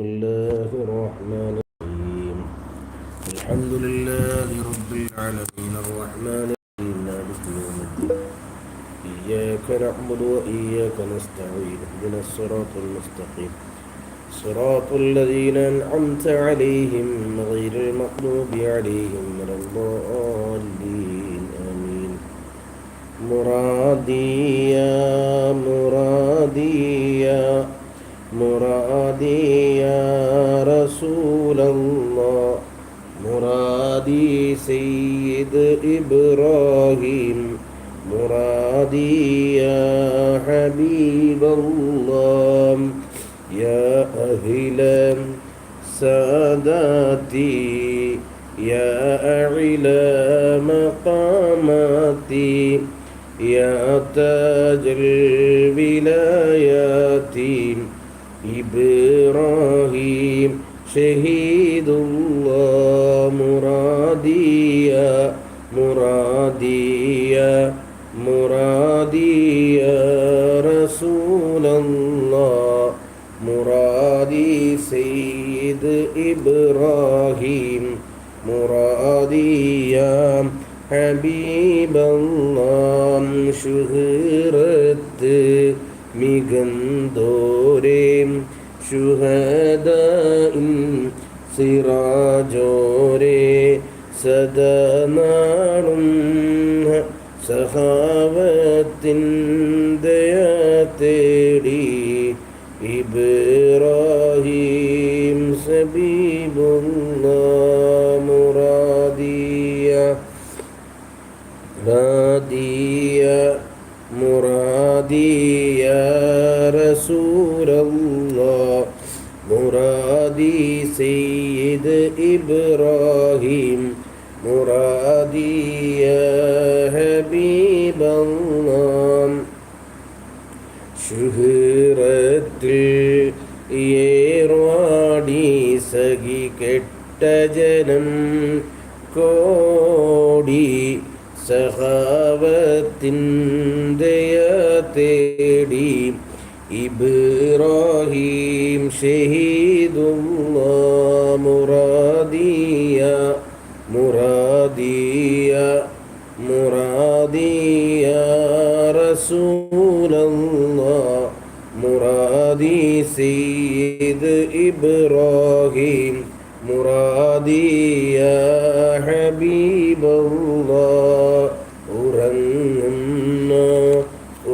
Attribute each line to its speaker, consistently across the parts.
Speaker 1: الله الرحمن الرحيم. الحمد لله رب العالمين الرحمن الرحيم. مالك يوم الدين. إياك نعبد وإياك نستعين. اهدنا الصراط المستقيم. صراط الذين أنعمت عليهم غير المغضوب عليهم ولا الضالين. آمين. مرادي يا مرادي يا مرادي إبراهيم مرادي يا حبيب الله يا أهلا ساداتي يا أعلى مقاماتي يا تاج الولايات إبراهيم شهيد الله ഇബ്രാഹിം മുറാദിയാം ഹബീബല്ലാം ഷുഹറത്ത് മികന്തോരേ ഷുഹദൻ സിറാജോരേ സദനാളും സഹാവത്തിൻ റാദിയ മുറാദിയ رسول الله مرادي سيد إبراهيم مرادي يا حبيب الله ശുഹൃത്തിൽ ഏർവാടി സഖി കെട്ട ജനം കോടി സഹാവത്തിൻ്റെയതേ ഇബ്രാഹീം ഷഹീദുള്ള മുറാദിയ മുറാദിയ മുറാദിയ റസൂലല്ല മുറാദി സീദ് ഇബ്രാഹീം മുറാദിയ ഹബീബുള്ള ഉറങ്ങുന്ന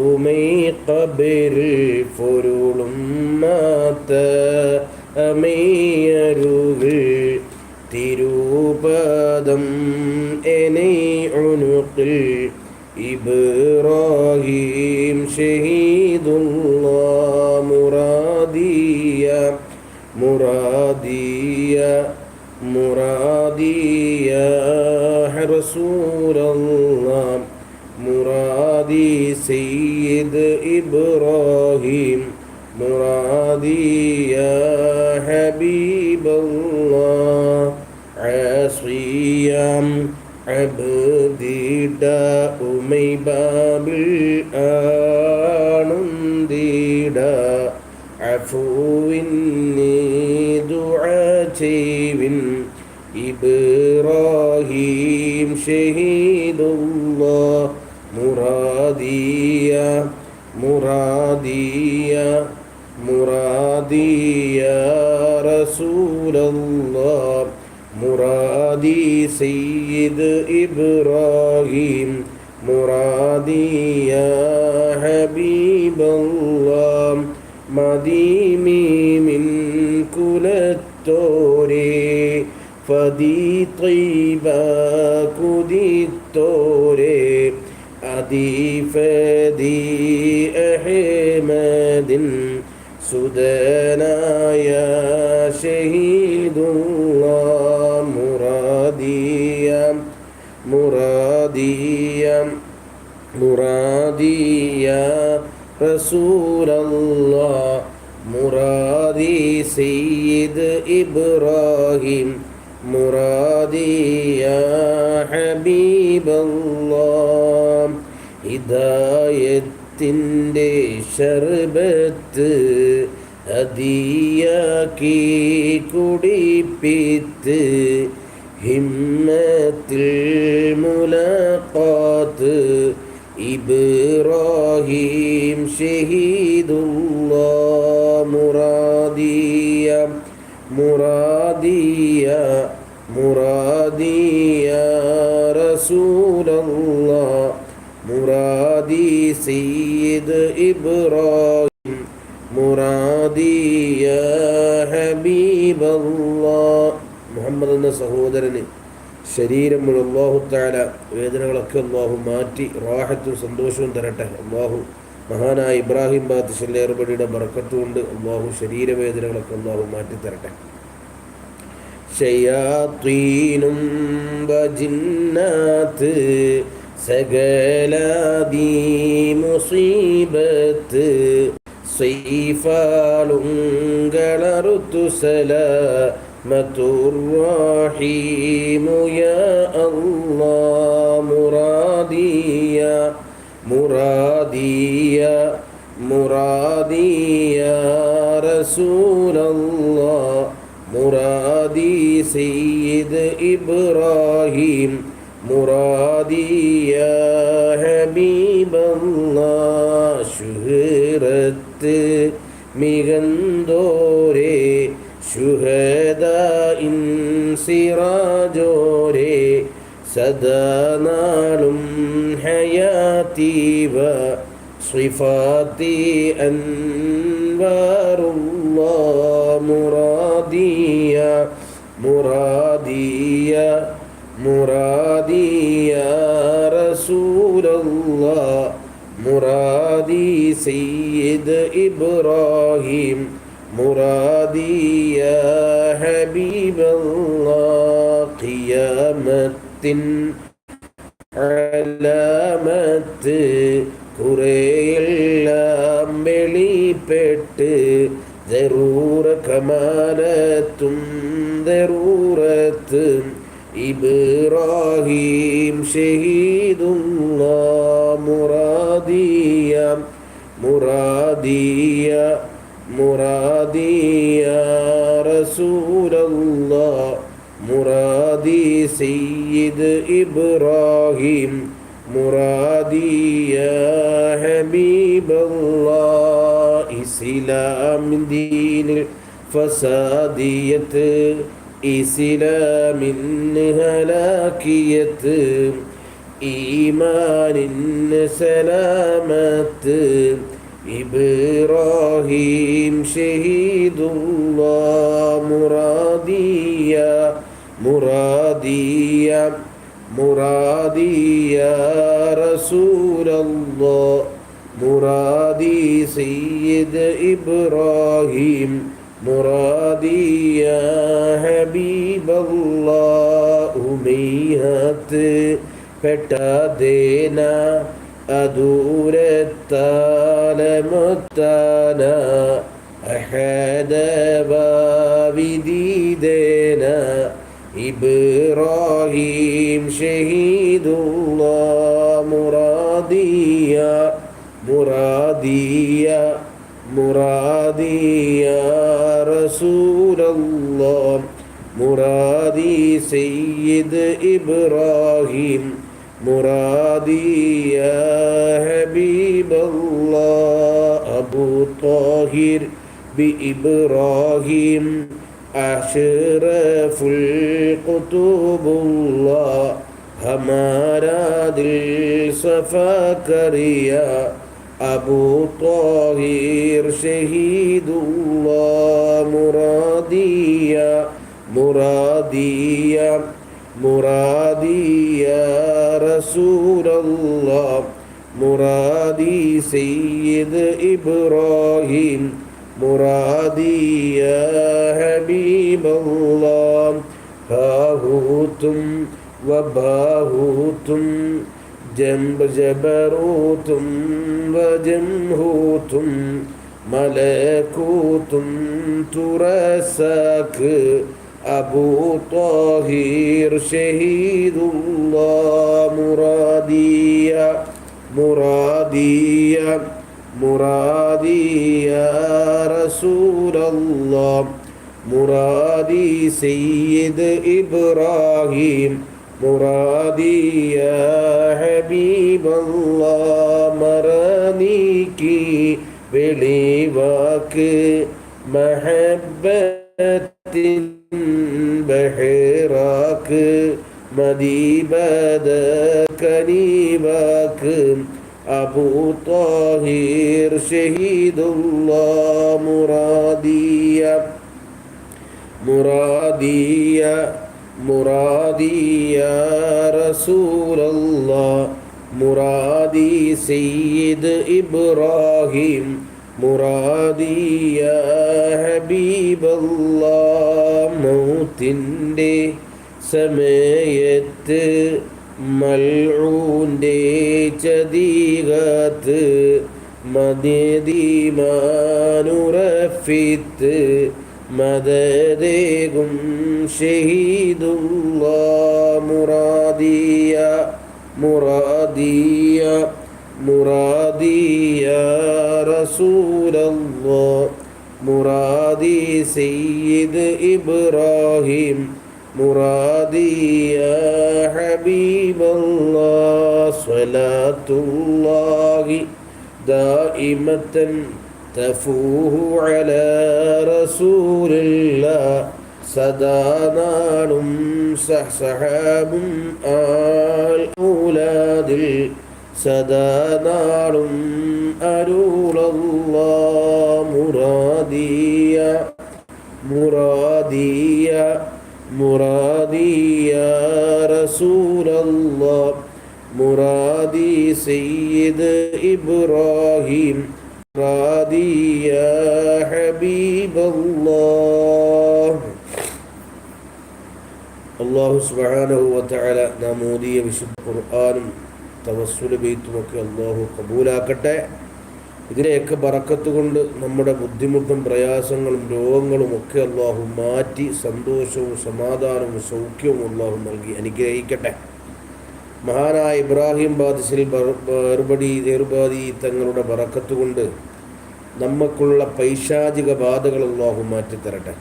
Speaker 1: ഉമൈ കബിരിൽ പൊരുളും മാത്ത അമേയരുകിൽ തിരൂപദം എനെ ഉണുക്കിൽ ഇബ്രാഹിം ഷെഹി مرادي يا مرادي يا رسول الله. مرادي سيد إبراهيم. مرادي يا حبيب الله. عاصيا عبدي دا أمي باب الآنندي عفو دعاتي إبراهيم شهيد الله. مراديا مراديا مراديا رسول الله. مرادي سيد إبراهيم. مرادي يا حبيب الله. مديمي من كلتوري فدي طيبا كدي التوري أدي فدي أحمد سدانا يا شهيد الله. مراديا مراديا مراديا റസൂലല്ലാ മുറാദി സയ്യിദ് ഇബ്രാഹിം മുറാദി യാ ഹബീബല്ലാ ഹിദായത്തിന്റെ ഷർബത്ത് അതിയാക്കി കുടിപ്പിത്ത് ഹിമ്മത്തിൽ മുലക്കാത്ത് ഇബ്രാഹിം ഷഹീദുള്ള മുറാദിയ മുറാദിയ മുറാദിയ റസൂലല്ല മുറാദി സയ്യിദ് ഇബ്രാഹിം മുറാദിയ ഹബീബല്ല. മുഹമ്മദ് എന്ന സഹോദരന് ശരീരം മുഴുവൻ വേദനകളൊക്കെ അള്ളാഹു മാറ്റി റാഹത്തും സന്തോഷവും തരട്ടെ. അള്ളാഹു മഹാനായ ഇബ്രാഹിം ബാദ് ഏർബടിയുടെ ബർക്കത്തുകൊണ്ട് അള്ളാഹു ശരീരവേദനകളൊക്കെ അള്ളാഹു മാറ്റിത്തരട്ടെ. ഷയാത്വീനും ബജിന്നാത്ത് മുറാദിയ മുറാദിയ റസൂലല്ലാ മുറാദി സയ്യിദ് ഇബ്രാഹിം മുറാദിയ ഹബീബല്ലാ ശുഹറത്ത് മികന്തോരേ ശുഹദ ഇൻസിറാജോരേ സദാനാളും صلاتي وصفاتي أنوار الله مرادية مرادية مرادي يا رسول الله مرادي سيد إبراهيم مرادي يا حبيب الله قيامة അലാമത്ത് കുറേയെല്ലാം വെളിപ്പെട്ട് ദറൂറ കമാനത്തും ദറൂറത്തും ഇബ്രാഹീം ഷഹീദുള്ള മുറാദിയ മുറാദിയ മുറാദിയ റസൂലല്ലാഹ് مرادي سيد إبراهيم مرادي يا حبيب الله إسلام دين الفسادية إسلام هلاكية إيمان سلامة إبراهيم شهيد الله مراديا مراديا مرادي يا رسول الله مرادي سيد إبراهيم مرادي يا حبيب الله أميهات പെട്ടതേന അദൂരത്താലമുത്താന അഹദവിദീദേന ইব্রাহিম শহীদুল্লাহ মুরাদিয়া মুরাদিয়া মুরাদিয়া রসুল্লাহ মুরাদি সৈয়দ ইব্রাহিম, মুরাদিয়া হবিবুল্লাহ আবু তাহির বি ইব্রাহিম। أشرف القطوب الله. همارا دلصفا كريا أبو طاهر شهيد الله مراديا مراديا مرادي رسول الله مرادي سيد إبراهيم مرادي يا حبيب الله هاهوتم وباهوتم جنب جبروتم وجمهوتم ملكوتم ترساك أبو طاهر شهيد الله مراديا مراديا مرادي يا رسول الله. مرادي سيد إبراهيم. مرادي يا حبيب الله. مرانيكي بليواك محبة بحراك. مديبة كنيباك أبو طاهر شهيد الله مرادية مرادية مرادية رسول الله مرادي سيد إبراهيم مرادي يا حبيب الله موتندي സമയത്ത് മൽഊന്റെ ചതീകത്ത് മദീമാനുറഫിത്ത് മദദേകും ഷഹീദുള്ള മുറാദിയ മുറാദിയ മുറാദിയ റസൂലല്ലാ മുറാദി സയ്യിദ് ഇബ്രാഹിം مرادي يا حبيب الله صلاة الله دائمة تفوه على رسول الله. صدى نار سحسحاب آل أولاد صدى نار أرول الله. مرادي مرادي മുറാദി റസൂലല്ലാ മുറാദി സയ്യിദ് ഇബ്രാഹിം മുറാദി ഹബീബല്ലാഹ് അള്ളാഹു സുബാനഹുവല നാം ഓതിയ വിശുദ്ധ ഖുർആാനും തവസ്സുൽ ബെയ്ത്തുമൊക്കെ അള്ളാഹു കബൂലാക്കട്ടെ. ഇതിനെയൊക്കെ ബറക്കത്ത് കൊണ്ട് നമ്മുടെ ബുദ്ധിമുട്ടും പ്രയാസങ്ങളും രോഗങ്ങളും ഒക്കെ അള്ളാഹു മാറ്റി സന്തോഷവും സമാധാനവും സൗഖ്യവും അള്ളാഹു നൽകി. അനുഗ്രഹിക്കട്ടെ. മഹാനായ ഇബ്രാഹിം ബാദിസിൽ ബർബടി ഏർബാദി തങ്ങളുടെ ബറക്കത്ത് കൊണ്ട് നമുക്കുള്ള പൈശാചിക ബാധകൾ അള്ളാഹു മാറ്റിത്തരട്ടെ.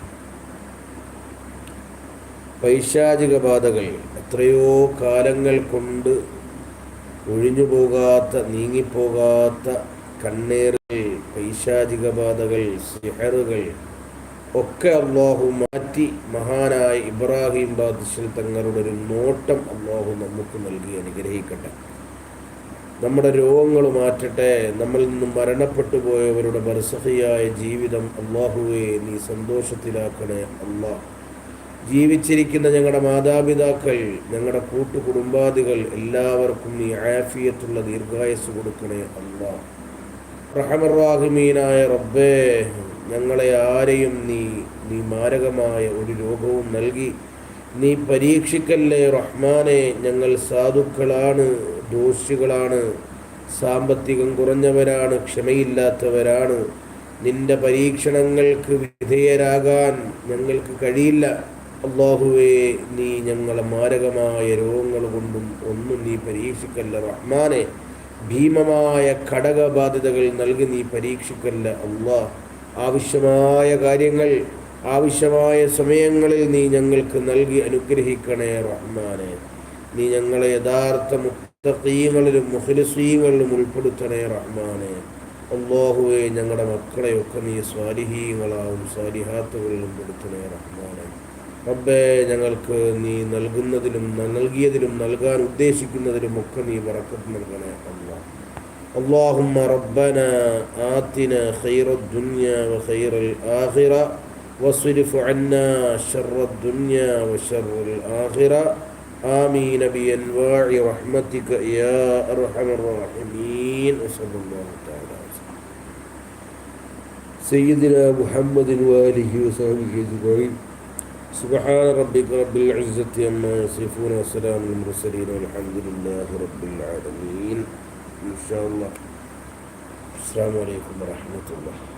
Speaker 1: പൈശാചിക ബാധകൾ എത്രയോ കാലങ്ങൾ കൊണ്ട് ഒഴിഞ്ഞു പോകാത്ത നീങ്ങിപ്പോകാത്ത കണ്ണേറുകൾ പൈശാചിക ബാധകൾ സിഹറുകൾ ഒക്കെ അള്ളാഹു മാറ്റി മഹാനായ ഇബ്രാഹിം ബാദിഷിൽ തങ്ങളുടെ ഒരു നോട്ടം അള്ളാഹു നമുക്ക് നൽകി അനുഗ്രഹിക്കട്ടെ. നമ്മുടെ രോഗങ്ങൾ മാറ്റട്ടെ. നമ്മളിൽ നിന്നും മരണപ്പെട്ടു പോയവരുടെ ബർസഹിയായ ജീവിതം അള്ളാഹുവെ നീ സന്തോഷത്തിലാക്കണേ അള്ളാഹ് ജീവിച്ചിരിക്കുന്ന ഞങ്ങളുടെ മാതാപിതാക്കൾ ഞങ്ങളുടെ കൂട്ടുകുടുംബാദികൾ എല്ലാവർക്കും നീ ആഫിയത്തുള്ള ദീർഘായസ് കൊടുക്കണേ അള്ളാഹ് റഹമറാഹിമീനായ റബ്ബേ ഞങ്ങളെ ആരെയും നീ നീ മാരകമായ ഒരു രോഗവും നൽകി. നീ പരീക്ഷിക്കല്ലേ റഹ്മാനെ ഞങ്ങൾ സാധുക്കളാണ് ദോഷികളാണ് സാമ്പത്തികം കുറഞ്ഞവരാണ് ക്ഷമയില്ലാത്തവരാണ്. നിന്റെ പരീക്ഷണങ്ങൾക്ക് വിധേയരാകാൻ ഞങ്ങൾക്ക് കഴിയില്ല. അള്ളാഹുവേ നീ ഞങ്ങളെ മാരകമായ രോഗങ്ങൾ കൊണ്ടും ഒന്നും നീ പരീക്ഷിക്കല്ല റഹ്മാനെ. ഭീമമായ ഘടകബാധ്യതകൾ നൽകി നീ പരീക്ഷിക്കല്ല അള്ളാ. ആവശ്യമായ കാര്യങ്ങൾ ആവശ്യമായ സമയങ്ങളിൽ നീ ഞങ്ങൾക്ക് നൽകി അനുഗ്രഹിക്കണേ റഹ്മാനെ. നീ ഞങ്ങളെ യഥാർത്ഥ മുത്തീങ്ങളിലും മുഹലിസീങ്ങളിലും ഉൾപ്പെടുത്തണേ റഹ്മാനെ. അള്ളാഹുവെ ഞങ്ങളുടെ മക്കളെയൊക്കെ നീ സ്വാലിഹീങ്ങളാവും സ്വാലിഹാത്തുകളിലും പെടുത്തണേ റഹ്മാനെ. റബ്ബേ ഞങ്ങൾക്ക് നീ നൽകുന്നതിലും നൽകിയതിലും നൽകാൻ ഉദ്ദേശിക്കുന്നതിലും ഒക്കെ നീ വറക്കത്ത് നൽകണേ അള്ളാഹ് اللهم ربنا آتنا خير الدنيا وخير الآخرة واصرف عنا شر الدنيا وشر الآخرة آمين بأنواع رحمتك يا أرحم الراحمين وصلى الله تعالى سيدنا محمد وآله وصحبه أجمعين سبحان ربك رب العزة عما يصفون وسلام المرسلين والحمد لله رب العالمين. إن شاء الله. السلام عليكم ورحمة الله.